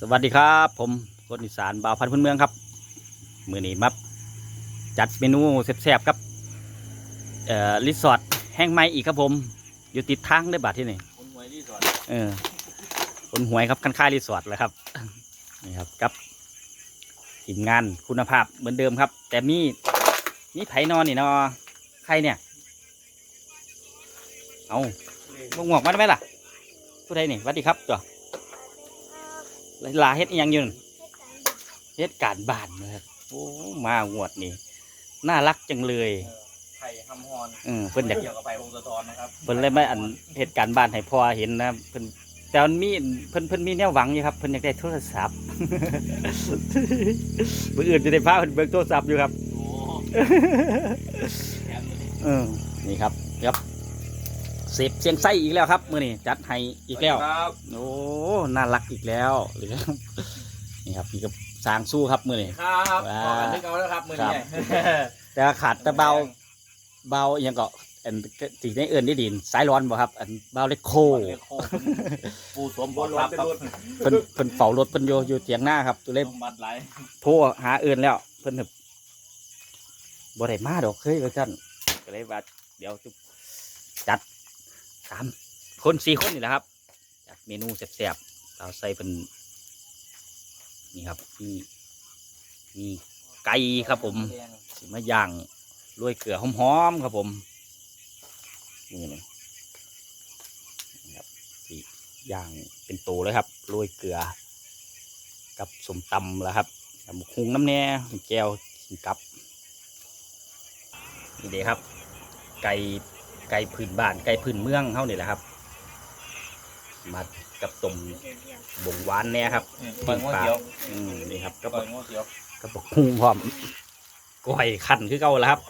สวัสดีครับ ผมคนอีสานบ่าวพันธุ์พื้นเมืองครับ มือนี้มาจัดเมนูแซ่บๆครับเอ่อรีสอร์ทแห้งไม้อีกครับผม อยู่ติดทางได้อบาทที่นี่คนหวยรีสอร์ทเออคนหวยครับคันค่ายรีสอร์ทเลยครับนี่ครับกับทีมงานคุณภาพเหมือนเดิมครับ แต่มีมีไผนอนนี่เนาะใครเนี่ย เอาบงหวกมาได้ไหมล่ะผู้ใดนี่สวัสดีครับจ้ะ ลาเฮ็ดอิหยังอยู่นั่นเฮ็ดการบ้านนะครับโอ้มางวดนี่น่ารักจังเลยไข่ฮัมฮอนเออเพิ่นอยากเกี่ยวกับไปพงศธรนะครับเพิ่นเลยไม่อันเหตุการณ์บ้านให้พ่อเห็นนะเพิ่นแต่มันมีเพิ่นเพิ่นมีแนวหวังอยู่ครับเพิ่นอยากได้โทรศัพท์เมื่ออื่นจะได้พาเพิ่นเบิ่งโทรศัพท์อยู่ครับโอ้แถมเลยเออนี่ครับครับ เสพเสียงไส้อีกแล้วครับมื้อนี้จัดให้อีกแล้วครับโอ้น่ารักอีกแล้วหรือนี่ครับนี่ก็สร้างสู้ครับมื้อนี้ครับว้าบอกกันที่เขาแล้วครับมือนี้แต่ขาดแต่เบาเบาอหยังก็อันสิ่งในเอื่นได้ดินสายร้อนบ่ครับ อันเบาเล็กโคเรียกโคกปูสวมบทรับครับเพิ่นเพิ่นเฝ้ารถเพิ่นอยู่อยู่เตียงหน้าครับตัวเล็กสมบัติหลายโทรหาเอื่นแล้วเพิ่นแบบบ่ได้มาดอกเคยว่าซั่นก็เลยว่าเดี๋ยวจะจัด สามคนสี่คนนี่แหละครับจัดเมนูแซ่บๆเราใส่เป็นนี่ครับมีมีไก่ครับผมสิมาย่างโรยเกลือหอมๆครับผมนี่นี่ครับสิย่างเป็นโตเลยครับโรยเกลือ กับสมตำแล้วครับตำคุงน้ำแน่แก้วกินกับนี่เด้ครับ ไก่ ไก่พื้นบ้านไก่พื้นเมืองเฮานี่แหละครับ มากับต้มบงหวานแน่ครับปล่อยง้อเขียวอืมนี่ครับปกับล่อยง้อเขียวกับบักคุงพร้อมก้อยขันคือเก่าแล้วครับ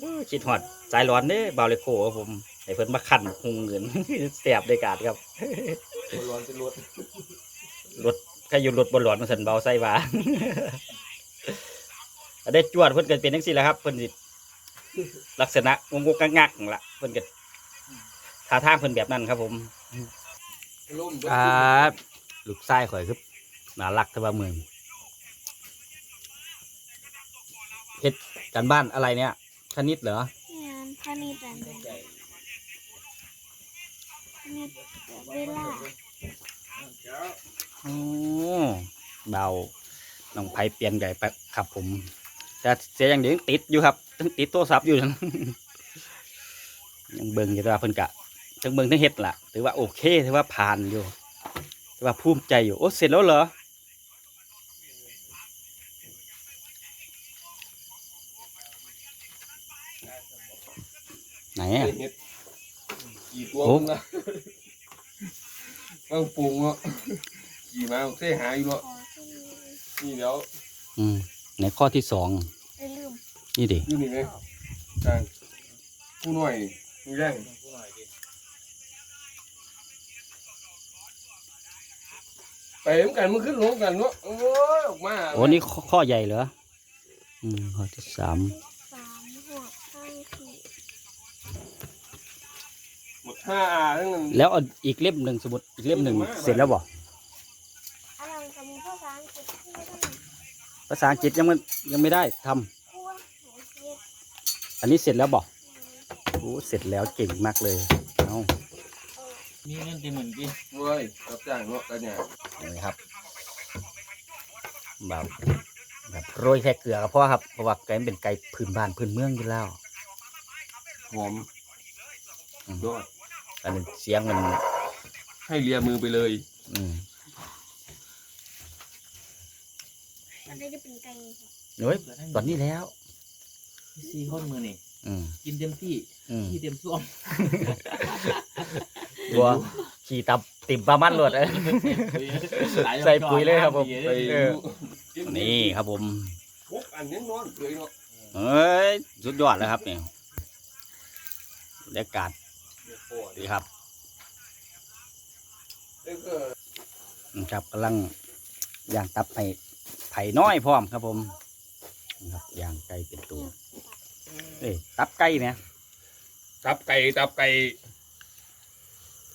เอ้อคิดหอดสายร้อนเด้บาวเลโคครับผมให้เพิ่นมาขันบักคุงเงิน แสบได้กาดครับร้อนเป็นรถรถก็อยู่รถบนหลอดมาสันเบาใส่บาอันได้จวดเพิ่นก็เป็นจังซี่แหละครับ เพิ่นสิลักษณะงงงงักๆนั่นล่ะ เพิ่นก็ท่าทางเพิ่นแบบนั้นครับ ผมลุ่มอ่าลูกชายข่อยคือน่ารักแต่ว่าเมืองเฮ็ดการบ้านอะไรเนี่ยคณิตเหรองานพาณิชย์อะไรพาณิชย์เวลาโอ้เบาน้องไผเปลี่ยนใหญ่ไปครับผมแต่เสียอย่างเดียวยังติดอยู่ครับยังติดโทรศัพท์อยู่ ยังเบิ่งอยู่แต่ว่าเพิ่นกะทั้งเบิ่งทั้งเฮ็ดล่ะถือว่าโอเคถือว่าผ่านอยู่ถือว่าภูมิใจอยู่โอ้เสร็จแล้วเหรอไหนอะกี่ตัวมึงนะต้องปรุงเนาะกี่มาเส้หาอยู่เนาะขอที่นี่เดี๋ยวอืมในข้อที่สอง อย่าลืม นี่ดิอยู่นี่ไหมจางผู้หน่อยนี่ แรงผู้หน่อยดิไปเหมือนกันมึงขึ้นลงกันเนาะโอ้ยออกมาโอ้นี่ข้อข้อใหญ่เหรออืมข้อที่สามสามหกห้าสี่หมดห้าอาทั้งนั้นแล้วเอาอีกเล่มหนึ่งสมมติอีกเล่มหนึ่งเสร็จแล้วบ่อะไรจะมีภาษาอังกฤษที่ไม่ต้องภาษาอังกฤษยังไม่ยังไม่ได้ทำพูดหัวเกียดอันนี้เสร็จแล้วบ่โอ้เสร็จแล้วเก่งมากเลยเอามีเงินตีหมื่นกี่เว้ยรับจ้างเนาะกันเนี่ยนี่ครับแบบแบบโรยแค่เกลือก็พอครับเพราะว่าไก่มันเป็นไก่พื้นบ้านพื้นเมืองอยู่แล้วหอมอืมยอดอันนี้เสียงมันให้เลียมือไปเลย อืมตอนนี้จะเป็นไก่เฮ้ยตอนนี้แล้วสี่คนมือนี่อืมกินเต็มที่ อืมที่เต็มส้วมบัวขี่ตับติ่มปลามันหลดเอ้ยใส่ปุ๋ยเลยครับผมไปเออ นี่ครับผมทุกอันยังนอนเลยเนาะเฮ้ยสุดยอดแล้วครับเนี่ยบรรยากาศดีครับแล้วก็นะครับกำลังย่างตับไผ่ไผ่น้อยพร้อมครับผมนะครับย่างไก่เป็นตัวเอ้ยตับไก่เนี่ย ตับไก่ตับไก่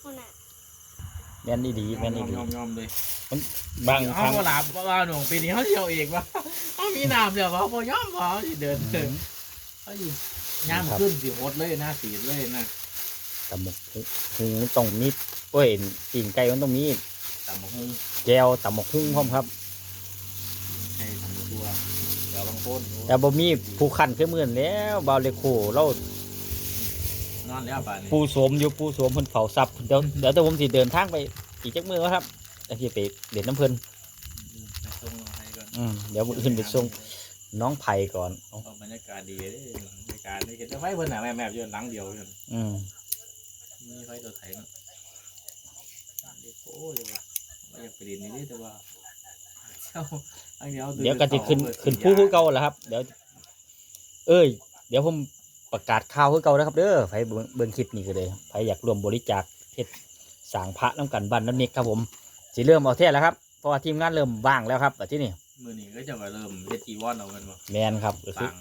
คนน่ะแม่นอีดีแม่นอีดียอมยอมเลยบางคเขารั้ง บ่หลับเพราะว่าหนูปีนี้เขาเที่ยวเองว่าเขามีน้ำเดี๋ยวเขาบ่ยอมเขาสิเดินเดินเขาอยู่ย่ามขึ้นสิโคตรเลยนะสีเลยนะตำหมกหุงต้องมีโอ้ยปิ่งไก่มันต้องมีตำบักหุ่งแจวตำหมกหุ้งพร้อมครับใช่ทำตัวเดี๋ยวบางคนแต่บ่มีผู้คันคือมื่นแล้วบาวเลโคเรา นอนแล้วป่านนี้ปูโสมอยู่ปูโสมเพิ่นเผาซับเดี๋ยวเดี๋ยวแต่ผมสิเดินทางไปอีกจักมือครับแล้วสิไปเด่นน้ำเพิ่นไปส่งให้ก่อนอืมเดี๋ยวมื้ออื่นไปส่งน้องไผ่ก่อนเอาเอาบรรยากาศดีเลยบรรยากาศนี่เห็นแต่ไฟเพิ่นน่ะแม่แม่อยู่หลังเดียวอยู่อืมมีไฟตัวไทยเนาะเด็กโอ้ยว่าว่าอยากไปเรียนนี่เด้แต่ว่าเจ้าอันเดียวเดี๋ยวก็สิขึ้นขึ้นผู้คือเก่าแหละครับ เดี๋ยว เอ้ย เดี๋ยวผม ประกาศข่าวคือเก่านะครับเด้อไผเบิ่งเบิ่งคลิปนี้ก็เลยไผอยากร่วมบริจาคเฮ็ดสร้างพระน้ำกันบ้านน้ำนิกครับผมสิเริ่มเอาแท้แล้วครับเพราะว่าทีมงานเริ่มว่างแล้วครับแต่ที่นี่มือนี้ก็จะมาเริ่มเฮ็ดจีวอนเอากันบ่แมนครับก็คือฟัง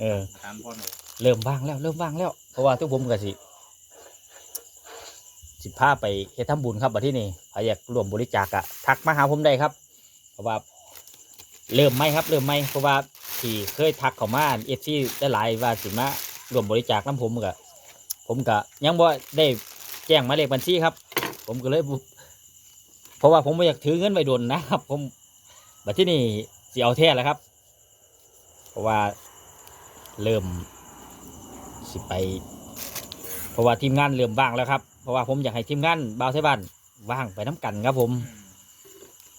เออตามพ่อหนูเริ่มว่างแล้วเริ่มว่างแล้ว เพราะว่าทุกผมก็สิสิพาไปเฮ็ดทำบุญครับบัดที่นี่ใครอยากร่วมบริจาคอะทักมาหาผมได้ครับ เพราะว่าเริ่มไม่ครับ เริ่มไม่เพราะว่าที่เคยทักเข้ามาเอฟซีได้หลายว่าสิมา ร่วมบริจาคน้ำผมก็ผมก็ยังบ่ได้แจ้งหมายเลขบัญชีครับ ผมก็เลยบ่เพราะว่าผมไม่อยากถือเงินไว้ดนนะครับ ผมบัดที่นี่สิเอาแท้แล้วครับ เพราะว่าเริ่มสิไป เพราะว่าทีมงานเริ่มว่างแล้วครับ เพราะว่าผมอยากให้ทีมงานบ่าวไทยบ้านว่างไปน้กันครับ ผม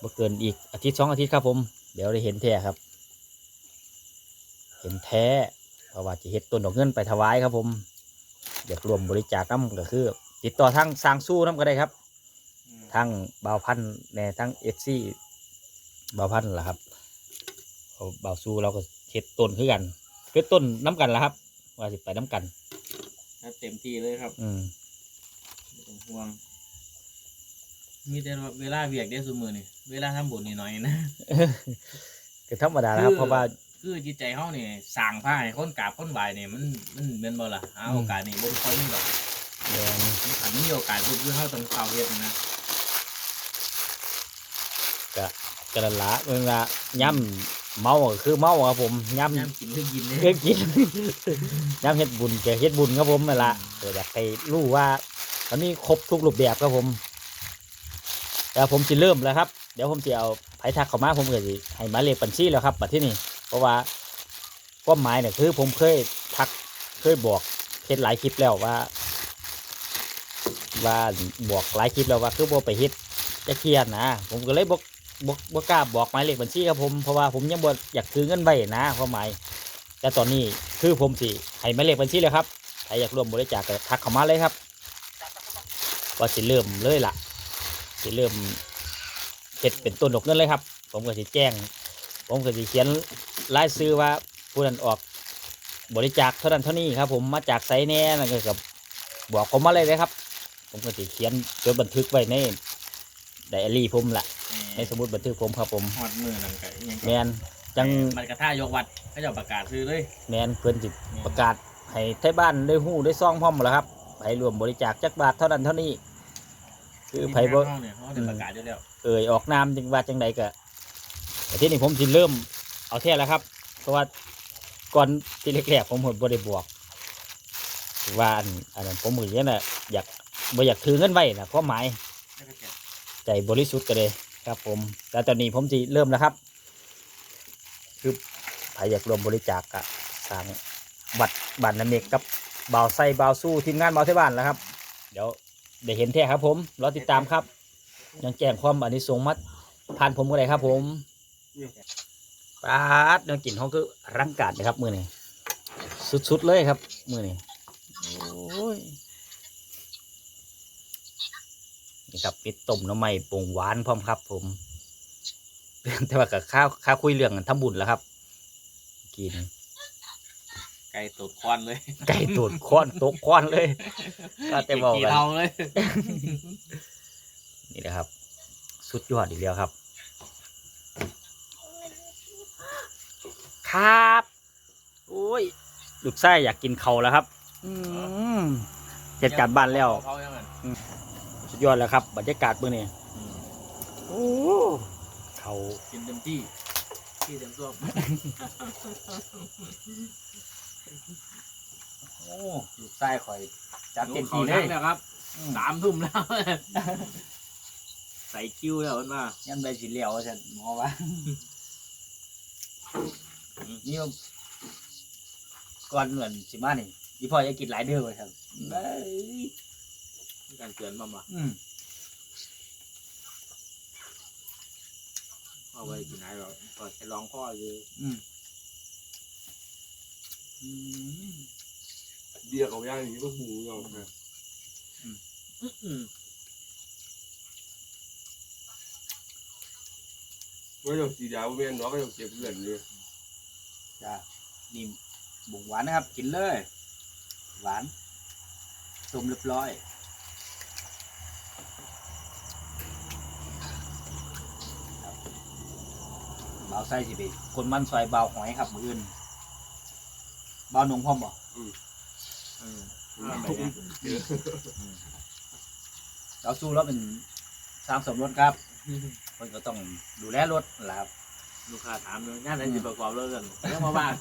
บ่เกินอีกอาทิตย์สองอาทิตย์ครับ ผม เดี๋ยวได้เห็นแท้ครับ เห็นแท้ เพราะว่าจะเฮ็ดต้นดอกเงินไปถวายครับ ผมอยากรวมบริจาคน้ำก็คือ ติดต่อทางสร้างสู้น้ำก็ได้ครับทั้งบ่าวพันธุ์แน่ทั้งเอฟซีบ่าวพันธุ์ล่ะครับเอาบ่าวสู้เราก็เฮ็ดต้นคือกันคือต้นน้ำกันล่ะครับ ว่าสิไปน้ำกันถ้าเต็มที่เลยครับ อืมไม่ต้องห่วง มีแต่ว่าเวลาเวียกได้สมือนี่เวลาทำบุญนี่น้อยนะ คือธรรมดานะครับ คือ เพราะว่า คือจิตใจเฮานี่สั่งผ้าให้คนกราบคนไหวเนี่ยมันมันเป็นบ่ล่ะหาอืมโอกาสนี่บ่ค่อยมีดอกแม่นถ้ามีโอกาสปุ๊บคือเฮาต้องเข้าเฮ็ดนะกระละเวลาย่ำเมาก็คือเมาครับผมย่ำ ยามกินคือกินเคยกินย่ำเฮ็ดบุญแกเฮ็ดบุญครับผมนั่นละเดี๋ยวอยากไปรู้ว่ามันมีครบทุกรูปแบบครับผมแต่ผมจะเริ่มแล้วครับ เดี๋ยวผมจะเอาไผทักเข้ามาผมก็จะให้หมายเลขบัญชีแล้วครับบัดที่นี่เพ ราะว่าความหมายเนี่ยคือผมเคยทักเคยบอกเฮ็ดหลายคลิปแล้วว่า ว่าบอกหลายคลิปแล้วว่าคือบ่ไปเฮ็ดจะเคียร์นะ ผมก็เลยบอกบอกบ่กล้าบอกหมายเลขบัญชีครับผมเพราะว่าผมยังบ่อยากถือเงินไว้นะความหมายแต่ตอนนี้คือผมสิให้หมายเลขบัญชีเลยครับใครอยากร่วมบริจาคก็ทักเข้ามาเลยครับว่าสิเริ่มเลยล่ะสิเริ่มเฮ็ดเป็นต้นดอกเงินเลยครับ ผมก็สิแจ้ง ผมก็สิเขียน รายชื่อว่าผู้นั้นออกบริจาคเท่านั้นเท่านี้ครับ ผมมาจากไซแน่นั่นก็กับบอกผมมาเลยเลยครับ ผมก็สิเขียนจดบันทึกไว้ในไดอารี่ผมล่ะในสมุดบันทึกผมครับผมฮอดมือนั่นก็ยังแมนจังมันกระท่ายกวัดเขาเจะประกาศซื้อเลยแมนเพิ่นสิประกาศให้ไทยบ้านได้ฮู้ได้ซ่องพร้อมหมดแล้วครับไปรวมบริจาคจักบาทเท่านั้นเท่านี้ คือไผบ่เฮาเนี่ยเขาได้ประกาศอยู่แล้วเอ่ยออกนามจังว่าจังใดก็แต่ที่นี่ผมสิเริ่ม เอาแท้แล้วครับ เพราะว่าก่อนที่แรกๆผมหดบ่ได้บอกว่าอันอันนั้นผมมือเนน่ะอยากบ่อยากถือเงินไว้นะความหมายใจบริสุทธิ์กันเลยครับ ผมแต่ตอนนี้ผมจะเริ่มแล้วครับ คือใครอยากรวมบริจาคกะสางบัตรบัตรน้ำเมกกับบ่าวไส้บ่าวสู้ทีมงานบ่าวที่บ้านแล้วครับ เดี๋ยวได้เห็นแท้ครับ ผมรอติดตามครับ ยังแจ้งความอันนี้ส่งมาผ่านผมก็ได้ครับ ผม ปาดแนวกลิ่นเขาคือรังกาดนะครับมือนี้สุดๆเลยครับ มือนี้โอ้ยนี่ครับปิดต้มน้ำไม่ปรุงหวานพร้อมครับ ผมแต่ว่ากับข้าวข้าวคุยเรื่องทำบุญแล้วครับ กิน ไก่ตดควันเลย ไก่ตูดค้อนตกค้อนเลย ก็แต่บอกกี่กันเราเลยนี่นะครับ สุดยอดอีกแล้วครับ ครับ โอ้ยลูกไส้อยากกินเขาวแล้วครับ อืมเสร็จการบ้านแล้วเขายังไงเสสุดยอดแล้วครับ บรรยากาศมื้อนี้อืมโอ้เขากินเต็มที่ที่เต็มตัวโอ้ลูกใต้ข่อยจัดเต็มเขาที่เลนักยแล้วครับอืมสามทุ่มแล้ว ใส่คิวแล้วเห็นป่ะยันใบสีเหลียวฉันหมอว่า นี่ก่อนเหมือนสิมานี่อีพ่อจะกินหลายเดือนเลยครับเอ้ยมีการเตือนบ้างป่ะอืมเอาไว้กินไหนเราก็จะลองข้ออยู่อืมอืมเบียร์เขาย่างอย่างนี้ก็หมูเรานะอืมไม่ต้องสีดาวไม่ต้องน้องก็ต้องเก็บเงินเลย จ้านี่บุกหวานนะครับ กินเลย หวานต้มเรียบร้อยครับเบาไส้สิไปคนมันซอยเบาหอยครับมืออื่นเบาหนงพร้อมบ่อืมเอาไปเนี่ยเราสู้แล้วเป็นสร้างสมรสครับ คนก็ต้องดูแลรถแหละครับ ลูกค้าถามเลยงานไหนจะประกอบเรื่องกันเรื่องมาบ้าน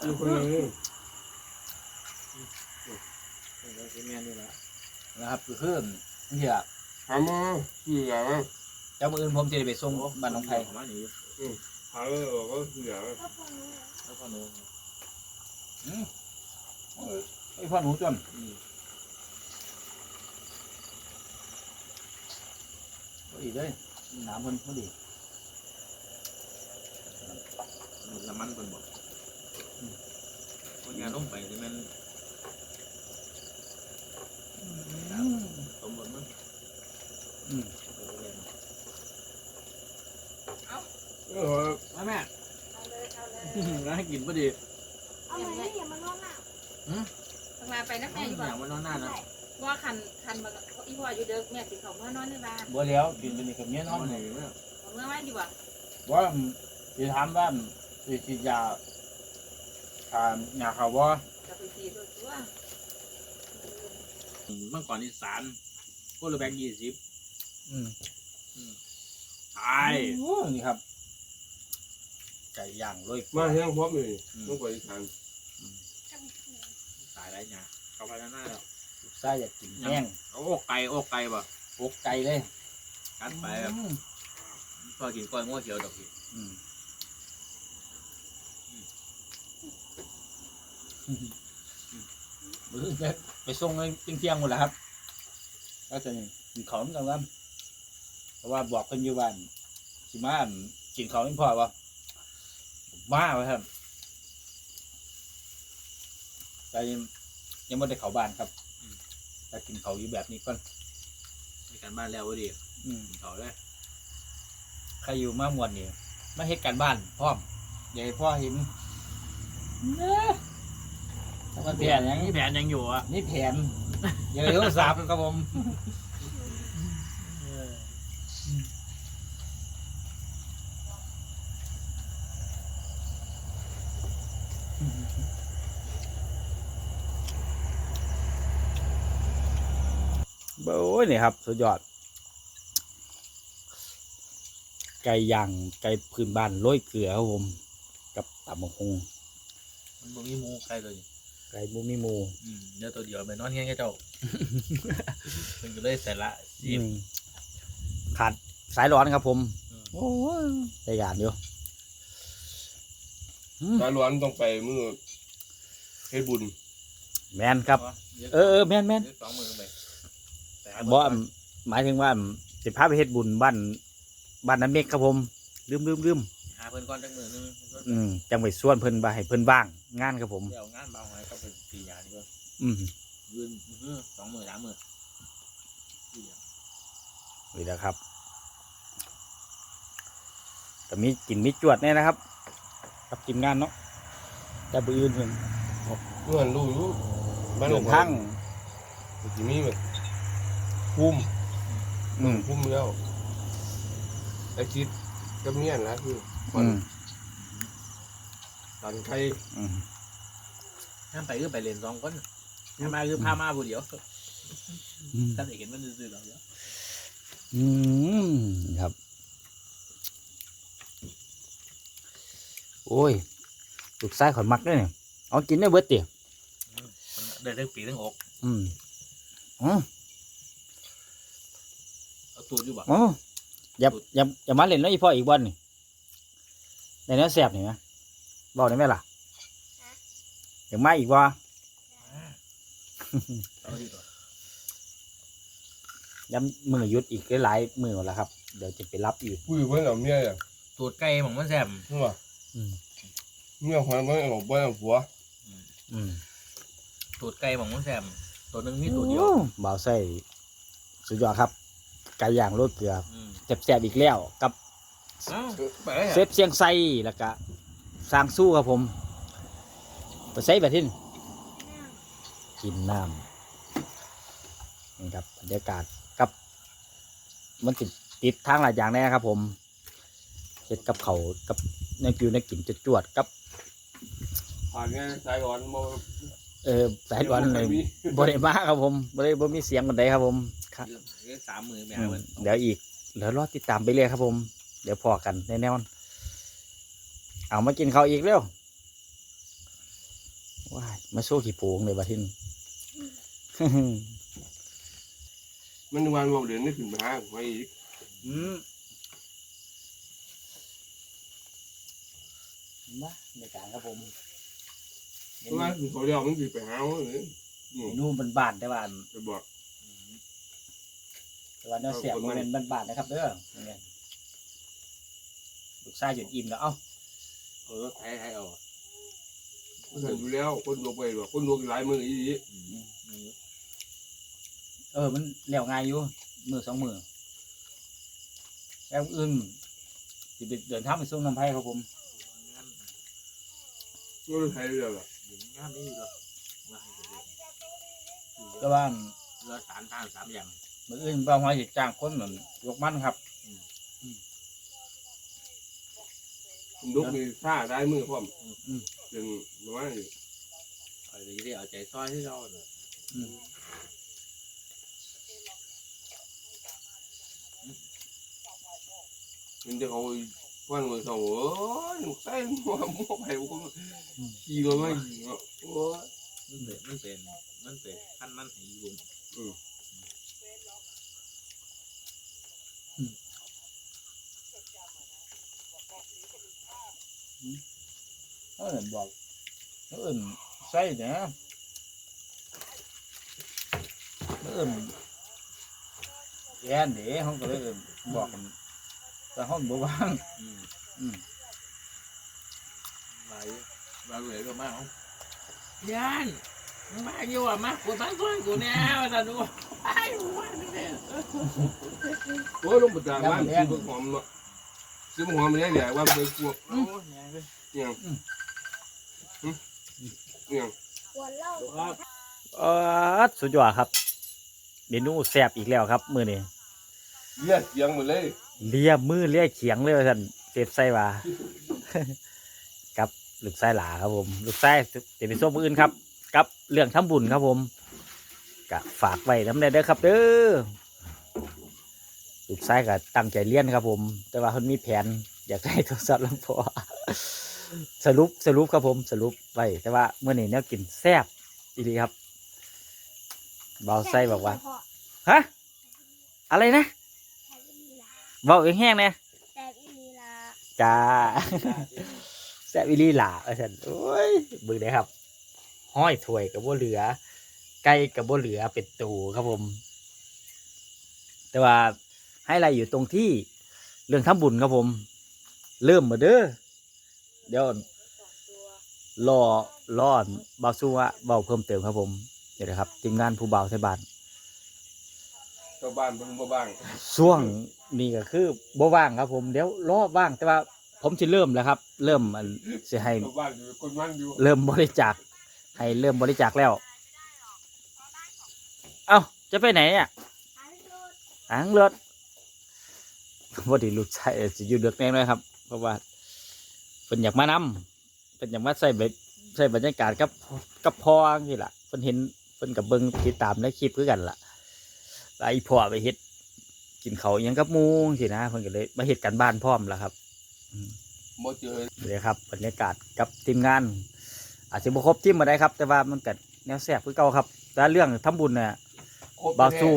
อยู่คนละเรื่องเดี๋ยวสิแม่นี่แหละนะครับคือขึ้นนี่แหละถามว่าเสือมั้งเจ้ามืออื่นผมจะได้ไปส่งบ้านน้องไผ่ของมันอยู่ถามว่าบอกว่าเสือก็พอหนูแล้วก็หนูไอ้พ่อหนูจนอืมพอดีเลยน้ำมันพอดี น้ำมันเป็นบอกคนงานลงไปที่มันสมบูรณ์มั้งอืมเออมาแม่เอาเลยเอาเลยแล้วให้กินพอดีเอาไหมอย่ามานอนหน้าทำงานไปนะแม่อยู่อบ่ย่างมันนอนหน้านะใช่ว่าคันคันมาอีพ่ออยู่เด็กแม่สิเขาเมื่อนอนในบ้านบัวแล้วกินเป็นกับเนี้ยนนออนนอยู่เนี่ยเขาเมื่อไว้อยู่บ่ว่าจะถามว่า สิฉีดยาอ่ายาเขาว่าจะไปสีตัวตัวเมื่อก่อนอีสานก็เลยแบงยี่สิบอืมตายโอ้นี่ครับไก่ย่างโรยมาแห้งพร้อมเลยต้องไปทานตายไรเนี่ยเข้าไปหน้าแล้วลูกไส้อยากกินแห้งโอ้ไก่โอ้ไก่ป่ะอกไก่เลยกัดไปแบบอืมพอกินกล้วยง้อเขียวดอกอีกอืม มือจะไปส่งเลยเที่ยงๆหมดแล้วครับ ก็จะกินของกันว่าเพราะว่าบอกกันอยู่ว่าสิมาอั่นกินของไม่พอวะมาไว้ครับแต่ยังยังไม่ได้เขาบ้านครับแต่กินเขาอยู่แบบนี้ก่อนในการบ้านแล้วพอดีอืมเขาเลยใครอยู่มามวนนี่มาเฮ็ดการบ้านพร้อมอย่าให้พ่อเห็นเน มันแผนอย่างนี่นี้แผนยังอยู่อะนี่แผนอย่าให้โทรศัพท์ครับผมโอ้ยนี่ครับ สุดยอด ไก่ย่างไก่พื้นบ้านโรยเกลือครับผม กับตำมะฮงมันบ่มีหมูใครเลย ไก่บุมิหมูอืมเดี๋ยวตัวเดียวไปนอนเงี้ยแค่เจ้ามันก็เลยใส่ละสิอืมขาดสายร้อนครับผม อืม โอ้ยได้การอยู่อืมตาล้วนต้องไปมือให้บุญแมนครับ เออเออแมนแมนเดี๋ยวสองมือไปแต่บ่หมายถึงว่าสิพาไปเฮ็ดบุญบ้านบ้านน้ำเมฆครับผม ลืมลืมลืม หาเพิ่นก้อนจักมือนึงอืมจังไปส่วนเพิ่นบ่าให้เพิ่นบ้าง งานครับผม เดี๋ยวงานเบาไงก็เป็นสี่อย่างดีกว่าอืมยืนอื้อสองมือสามมือสี่อย่างนี่แหละครับแต่มีกินมีจวดแน่นะครับ กับกินงานเนาะแต่บืออื่นเพิ่นเมื่อรู้อยู่บ้านหลเดิวงนทางที่มีแบบพุ่มอืมพุ่มแล้วไอ้คิดกับเมียนแล้วคือ คอืนมตันไข่อืมงานไปคือไปเรียนสองคนงานมาคือพามาผู้เดียวอืมถ้าได้เห็นมันซื่อๆหรอกเดี๋ยวอืมครับ โอ้ยลูกชายขอนมักเลยเนี่ยเอากินได้เบิดเตี๋ยมันได้ทั้งปีทั้งอกอืมอ๋อเอาตูดอยู่บ่ อ๋ออย่าอย่าอย่ามาเล่นแล้วอีพ่ออีกวันนี่ ในเนื้อแสบนี่นะบอกได้ไหมล่ะอย่ามาอีกว่าเอาดีตัวย้ำมือหยุดอีกหลายๆมือแล้วครับ เดี๋ยวจะไปรับอีกปุ้ยเพิ่นเอาเมียอะตูดไก่ของมันแซ่บใช่ป่ะอืมเมียของมันเอาบ่เอาผัวอืมตูดไก่ของมันแซ่บตัวหนึงมีตัวเดียวโอ้บ่าวใส่สุดยอดครับไก่ย่างโรยเกลืออืมแสบๆอีกแล้วกับ เอ้าเออไปเลยเซฟเสียงไซแล้วก็สร้างสู้ครับผมไปใส่แบบที่นี่กินน้ำนี่ครับบรรยากาศกับมันติดติดทางหลายอย่างแน่ครับ ผมเฮ็ดกับเขาวกับในกิวในกินจะจวดๆกับผ่านไงสายอ่อนบ่เออสายวันเลยมีบริมาครับผมบริบมีเสียงคนใดครับผมครับเอ้ยสามมือแม่อืมมันเดี๋ยวอีกเดี๋ยวรอติดตามไปเรื่อยครับผม เดี๋ยวพอกันแน่นอนเอามากินข้าวอีกเร็วว้ายมาโซ่ขี้โปูงเลยบัดทินมันวันเราเดือนนี่ขึ้นไปหาไว้อีกอืมมาในการครับผมเพราะว่าเขาเรียกมันสิไปหาเอาเลยเมนูมันบานๆแต่ว่าจะบอกแต่ว่าเนื้อเสียบมันเป็นบานๆนะครับเด้อนี่ไง ลูกชายหยุดอิ่มแล้วเอ้าเออไทยไทยเอามันกันอยู่แล้วคนลวกไปหรอกคนลวกหลายมืออีหลีอืมมีอยู่เออมันเหลวง่ายอยู่มือสองมือแล้วอื่นจะไปเดินทางไปส่งน้ำไผ่ครับผมงานมันไทยเรียกล่ะเดี๋ยวงานได้อยู่หรอกว่าให้เดี๋ยวก็ว่าเรือสารทางสามอย่างมืออื่นบางวันจะจ้างคนเหมือนยกมันครับ มัน ลุกมีท่าได้มือพร้อมอืม จึงประมาณนี้เอาไปที่เอาใจซอยที่เราเนี่ยอืมมันจะเอาวันวันสองโอ้ยใส่หัวมั่วไปผมขี่รถมาโอ้ยมันเป็นมันเป็นมันเป็นขั้นมันให้ยุงเออบอกเออใส่เนี่ยเออแอนเดี๋ยวเขาก็เลยเอิ้นบอกกันแต่ห้องบ่ว่าง อืม อืมไหลมาเลยก็มาเอาย่านมึงมาอยู่อะมากูตั้งตัวกูแน่มาแต่ดูไอ้หัวนี่เนี่ยโอ้ย ซื้อบักหอมเนาะซื้อบักหอมมาได้เนี่ยว่ามันเคยกลัวโอ้ยแม่งเลยเนี่ยเนี่ยหัวเล่าครับเออสุดยอดครับเมนูแซ่บอีกแล้วครับ มื้อนี้เลียดเสียงหมดเลยเลียมือเลียเขียงเลยว่าท่านเจ็บไส้ว่ากับลูกไส้หลาครับผม ลูกไส้เดี๋ยวไปส่งมืออื่นครับกับเรื่องทำบุญครับผมกะฝากไว้น้ำได้เด้อครับเด้อ ลูกไส้ก็ตั้งใจเรียนครับผม แต่ว่าเขามีแผนอยากได้โทรศัพท์ลำพอสรุปสรุปครับผมสรุปไว้แต่ว่าเมื่อนี้เนี่ยกินแซ่บอีดีครับเบาไส้บอกว่าฮะอะไรนะแซ่บอีหลีละเบาเองแห้งๆเนี่ยแซ่บอีหลีละจ้าแซ่บวิลีหล่าอาจารย์โอ้ยบึงได้ครับ ห้อยถ้วยกับบ่เหลือไก่กับบ่เหลือเป็ดตูครับผม แต่ว่า ให้อะไรอยู่ตรงที่เรื่องทำบุญครับผม เริ่มมาเด้อเดี๋ยวรอรอเบาสู้ว่าเบาเพิ่มเติมครับผมเดี๋ยวนะครับทีมงานผู้เบาไทยบ้านชาวบ้านเพิ่นบ่บ้างช่วงนี้ก็คือบ่ว่างครับผมเดี๋ยวรอว่างแต่ว่าผมจะเริ่มแล้วครับ เริ่มอันจะให้ชาวบ้านอยู่คนมันอยู่เริ่มบริจาคให้เริ่มบริจาคแล้ว เอ้าจะไปไหนอะหาลูกอ่างรถ ว่าดีลูกชายเอ่อจะอยู่เดือกแน่เลยครับ เพราะว่าเป็นอยากมานำเป็นอยากมาใส่เบ็ดใส่บรรยากาศกับกับพอนี่แหละเป็นเห็นเพิ่นกับเบิ่งติดตามในคลิปคือกันล่ะแล้วไอ้พ่อไปเฮ็ดกินเขาวอิหยังกับหมูสินะเพิ่นก็เลยมาเฮ็ดกันบ้านพร้อมแล้วครับบ่เจอเลยครับบรรยากาศกับทีมงาน อาจจะบ่ครบทีมมาได้ครับ แต่ว่ามันก็แนวแซ่บคือเก่าครับแต่เรื่องทำบุญเนี่ยครบบาวสู้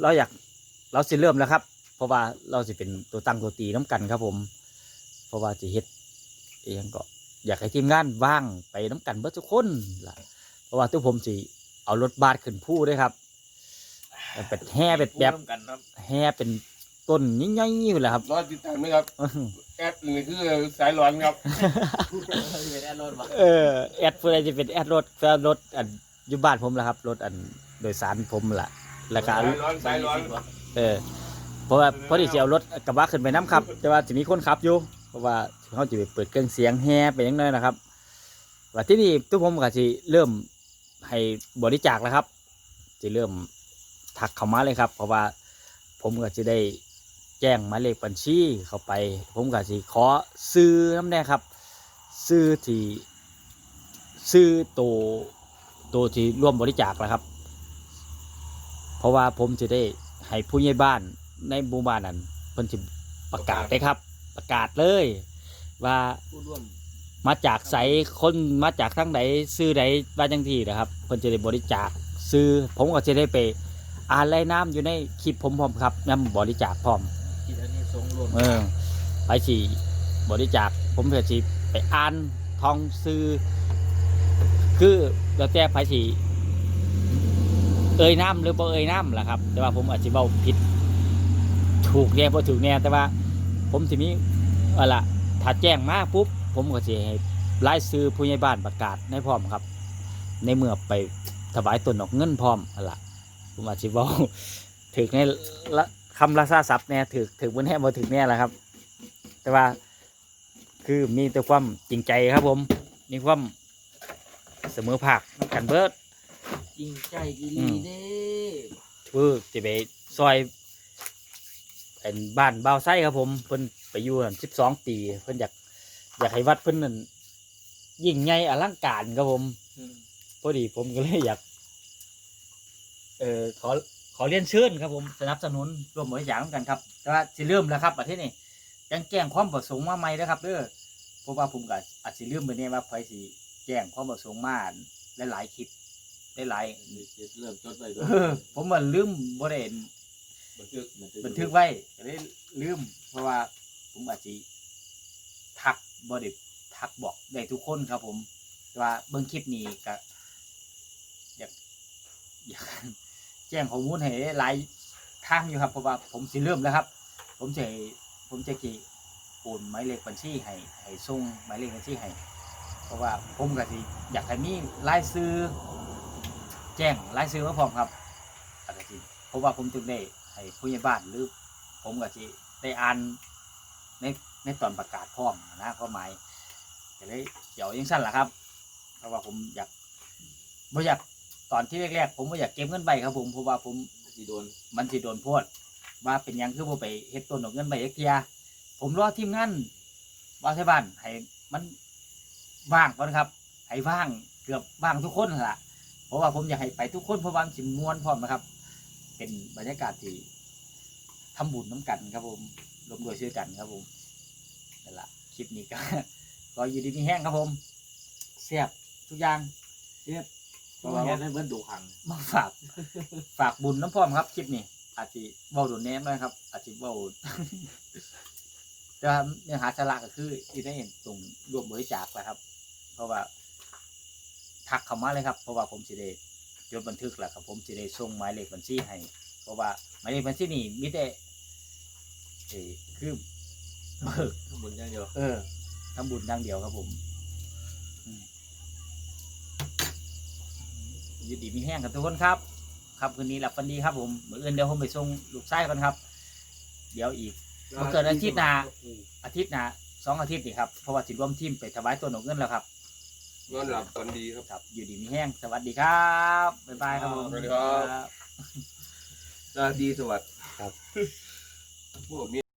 เราอยากเราสิเริ่มแล้วครับ เพราะว่าเราสิเป็นตัวตั้งตัวตีน้กันครับผม เพราะว่าสิเฮ็ดเองก็อยากให้ทีมงานว่างไปน้กันเบิดทุกคนล่ะ เพราะว่าตัวผมสิเอารถบาสขึ้นผู้ด้วยครับเป็นแห่เป็นแบบกันครับแห่เป็นต้นใหญ่ๆอยู่แหละครับรอติดตามนะครับแอดนี่คือสายร้อนครับเป็นแอร์รถวะเออแอดเพื่อจะเป็นแอดรถแฟนรถอันอยู่บ้านผมแหละครับรถอันโดยสารผมล่ะแล้วก็สายร้อนสายร้อนเออ เพราะว่าพอดีจะเอารถกระบะขึ้นไปน้ำครับ แต่ว่าจะมีคนขับอยู่ เพราะว่าเขาจะไปเปิดเครื่องเสียงแฮ่ไปอยังไงนะครับว่าที่นี่ทุกผมก็จะเริ่มให้บริจาคแล้วครับ จะเริ่มทักเข้ามาเลยครับ เพราะว่าผมก็จะได้แจ้งหมายเลขบัญชีเข้าไป ผมก็จะขอซื้อน้ำแน่ครับ ซื้อที่ซื้อตัวตัวที่ร่วมบริจาคแล้วครับ เพราะว่าผมจะได้ให้ผู้ใหญ่บ้าน ในหมู่บ้านนั้นเพิ่นจะประกาศเลยครับ ประกาศเลย ว่าผู้ร่วมมาจากไสคนมาจากทั้งไหนซื้อไหนบ้านจังที่นะครับเพิ่นจะได้บริจาคซื้อผมก็จะได้ไปอ่านรายน้ำอยู่ในคลิปผมพร้อมครับนำบริจาคพร้อม จิตอันนี้ทรงรวมเออไปสิบริจาคผมจะสิไปอ่านทองซื้อ คือแล้วแต่ไปสิเอ่ยน้ำหรือบ่เอ่ยน้ำล่ะครับ แต่ว่าผมอาจจะเบาผิด ถูกแน่บ่ถูกแน่แต่ว่า ผมสิมีเอาล่ะถ้าแจ้งมาปุ๊บผมก็สิให้รายซื้อผู้ใหญ่บ้านประกาศในพร้อมครับ ในเมื่อไปถวายตนออกเงินพร้อมเอาล่ะผมอาจจะเบาถึกในละคำละซาศัพท์แน่ถึกถึกบนแน่บ่ถึกแน่แหละครับ แต่ว่าคือมีแต่ความจริงใจครับผม มีความเสมอภาคกันเบิดจริงใจอีอืลีมเด้ คือจะไปซอย เป็นบ้านบ่าวไส้ครับผมเพิ่นไปอยู่นั่นสิบสองปีเพิ่นอยากอยากให้วัดเพิ่นนั่นยิ่งใหญ่อลังการครับผมอืมพอดีผมก็เลยอยาก เออขอขอเรียนเชิญครับผมสนับสนุนร่วมบริจาคร่วมกันครับแต่ว่าจะเริ่มแล้วครับประเทศนี้ยังแจ้งความประสงค์มาใหม่นะครับเด้อเพราะว่าผมก็อาจจะลืมไปเนี่ยว่าไฟสีแจ้งความประสงค์มาหลายๆคลิปหลายๆ เริ่มจดไปเออผมมันลืมบ่ได้ บันทึกบันทึกไว้ก็เลยลืม เพราะว่าผมอาจจะทักบ่ได้ทักบอกได้ทุกคนครับ ผมว่าเบิ่งคลิปนี้ก็อยากอยากแจ้งข้อมูลให้หลายทางอยู่ครับเพราะว่าผมสิเริ่มแล้วครับ ผมจะผมจะกี่โอนหมายเลขบัญชีให้ให้ส่งหมายเลขบัญชีให้เพราะว่าผมก็สิอยากให้มีรายซื้อ แจ้งรายซื้อมาพร้อมครับอาจจะเพราะว่าผมจึงได้ ให้ผู้ใหญ่บ้านหรือ ผมก็สิได้อ่านในในตอนประกาศพร้อมนะความหมายก็เลยเดี๋ยวยังสั้นล่ะครับเพราะว่าผมอยากไม่อยากตอนที่แรกๆผมไม่อยากเก็บเงินไปครับ ผมเพราะว่าผมสีโดนมันสิโดนโพดว่าเป็นหยังคือผมไปเฮ็ดต้นดอกเงินไปเอ็กเทียผมรอทีมงานว่าใช่บ้านให้มันว่างก่อนครับให้ว่างเกือบว่างทุกคนนั่นล่ะเพราะว่าผมอยากให้ไปทุกคนเพราะว่ามันสิมวนพร้อมนะครับ เป็นบรรยากาศที่ทำบุญน้ำกันครับผมรวมด้วยช่วยกันครับผมนั่นละคลิปนี้ก็ก็อยู่ดีมีแห้งครับผมเสียบทุกอย่างเสียบเพราะว่าแค่นั้นเบิ้ลดูขังมาฝากฝากบุญน้ำพร้อมครับคลิปนี้อาจจะเบาโดนแนมหน่อยครับ อาจจะเบาแต่ว่าเนื้อหาสาระก็คือที่ได้เห็นตรงรวมบริจาคแหละครับ เพราะว่าทักเข้ามาเลยครับ เพราะว่าผมสิได้ จดบันทึกแล้วครับผมสิได้ส่งหมายเลขบัญชีให้ เพราะว่าหมายเลขบัญชีนี่มีแต่เออคือเบิกข้างบนอย่างเดียวเออทำบุญอย่างเดียวครับผมอืมอยินดีมีแห้งกับทุกคนครับ ครับคืนนี้หลับฝันดีครับผมเมื่ออื่นเดี๋ยวผมไปส่งลูกชายกันครับ เดี๋ยวอีก มันเกิดอาทิตย์หน้า อาทิตย์หนะสองอาทิตย์นี่ครับเพราะว่าจิรวมทีมไปถวายตัวหนกเงินแล้วครับ นอนหลับฝันดีครับ ครับ อยู่ดีมีแห้งสวัสดีครับบ๊ายบายครับผมสวัสดีครับบราตรีสวัสดิ์ครับพวกนี้